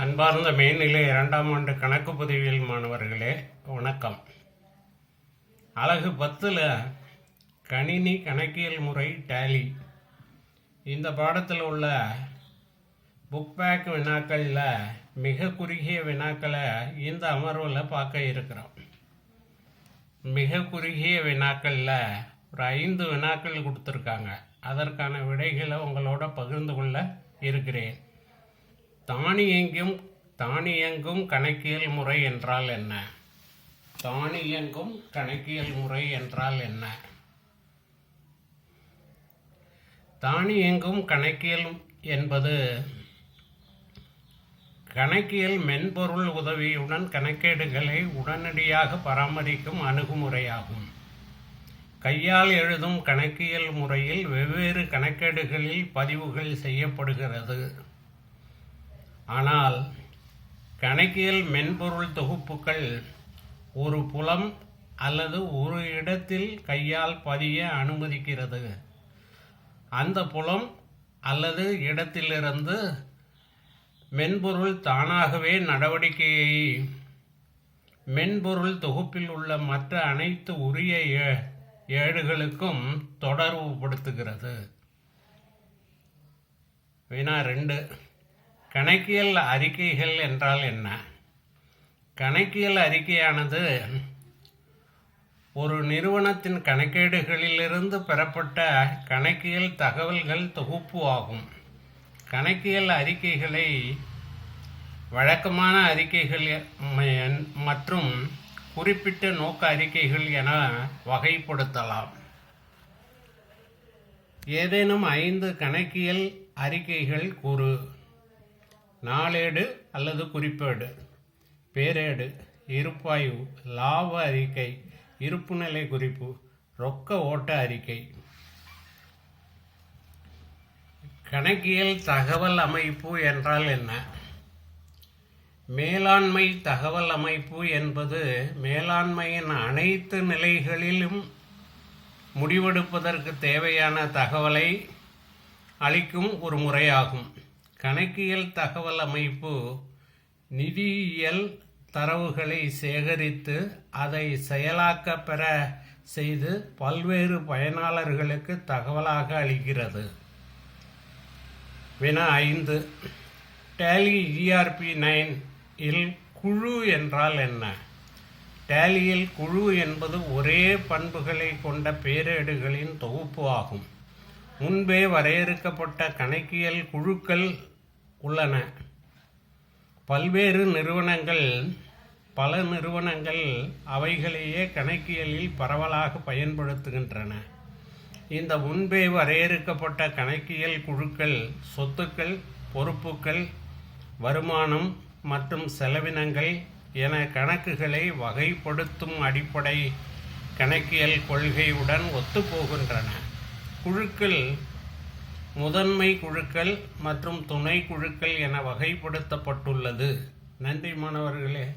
அன்பார்ந்த மேல்நிலை இரண்டாம் ஆண்டு கணக்கு பதிவியல் மாணவர்களே வணக்கம். அழகு பத்தில் கணினி கணக்கியல் முறை டேலி. இந்த பாடத்தில் உள்ள புக் பேக் வினாக்களில் மிக குறுகிய வினாக்களை இந்த அமர்வில் பார்க்க இருக்கிறோம். மிக குறுகிய வினாக்களில் ஒரு ஐந்து வினாக்கள் கொடுத்துருக்காங்க. அதற்கான விடைகளை உங்களோட பகிர்ந்து கொள்ள இருக்கிறேன். தானியங்கும் தானியங்கும் கணக்கியல் முறை என்றால் என்ன? தானியங்கும் கணக்கியல் முறை என்றால் என்ன? தானியங்கும் கணக்கியல் என்பது கணக்கியல் மென்பொருள் உதவியுடன் கணக்கேடுகளை உடனடியாக பராமரிக்கும் அணுகுமுறையாகும். கையால் எழுதும் கணக்கியல் முறையில் வெவ்வேறு கணக்கேடுகளில் பதிவுகள் செய்யப்படுகிறது. ஆனால் கணக்கியல் மென்பொருள் தொகுப்புகள் ஒரு புலம் அல்லது ஒரு இடத்தில் கையால் பதிய அனுமதிக்கிறது. அந்த புலம் அல்லது இடத்திலிருந்து மென்பொருள் தானாகவே நடவடிக்கையை மென்பொருள் தொகுப்பில் உள்ள மற்ற அனைத்து உரிய ஏ- ஏடுகளுக்கும் தொடர்புபடுத்துகிறது. வினா ரெண்டு. கணக்கியல் அறிக்கைகள் என்றால் என்ன? கணக்கியல் அறிக்கையானது ஒரு நிறுவனத்தின் கணக்கேடுகளிலிருந்து பெறப்பட்ட கணக்கியல் தகவல்கள் தொகுப்பு ஆகும். கணக்கியல் அறிக்கைகளை வழக்கமான அறிக்கைகள் மற்றும் குறிப்பிட்ட நோக்க அறிக்கைகள் என வகைப்படுத்தலாம். ஏதேனும் ஐந்து கணக்கியல் அறிக்கைகள் கூறு. நாளேடு அல்லது குறிப்பேடு. பேரேடு இருப்பாய்வு லாப அறிக்கை இருப்புநிலை குறிப்பு ரொக்க ஓட்ட அறிக்கை. கணக்கியல் தகவல் அமைப்பு என்றால் என்ன? மேலாண்மை தகவல் அமைப்பு என்பது மேலாண்மையின் அனைத்து நிலைகளிலும் முடிவெடுப்பதற்கு தேவையான தகவலை அளிக்கும் ஒரு முறையாகும். கணக்கியல் தகவல் அமைப்பு நிதியியல் தரவுகளை சேகரித்து அதை செயலாக்க பெற செய்து பல்வேறு பயனாளர்களுக்கு தகவலாக அளிக்கிறது. வினா ஐந்து. டேலி ஜிஆர்பி நைன் இல் குழு என்றால் என்ன? டேலியில் குழு என்பது ஒரே பண்புகளை கொண்ட பேரேடுகளின் தொகுப்பு ஆகும். முன்பே வரையறுக்கப்பட்ட கணக்கியல் குழுக்கள் உள்ளன. பல்வேறு நிறுவனங்கள் பல நிறுவனங்கள் அவைகளையே கணக்கியலில் பரவலாக பயன்படுத்துகின்றன. இந்த முன்பே வரையறுக்கப்பட்ட கணக்கியல் குழுக்கள் சொத்துக்கள் பொறுப்புகள் வருமானம் மற்றும் செலவினங்கள் என கணக்குகளை வகைப்படுத்தும் அடிப்படை கணக்கியல் கொள்கையுடன் ஒத்துப்போகின்றன. குழுக்கள் முதன்மை குழுக்கள் மற்றும் துணை குழுக்கள் என வகைப்படுத்தப்பட்டுள்ளது. நன்றி மாணவர்களே.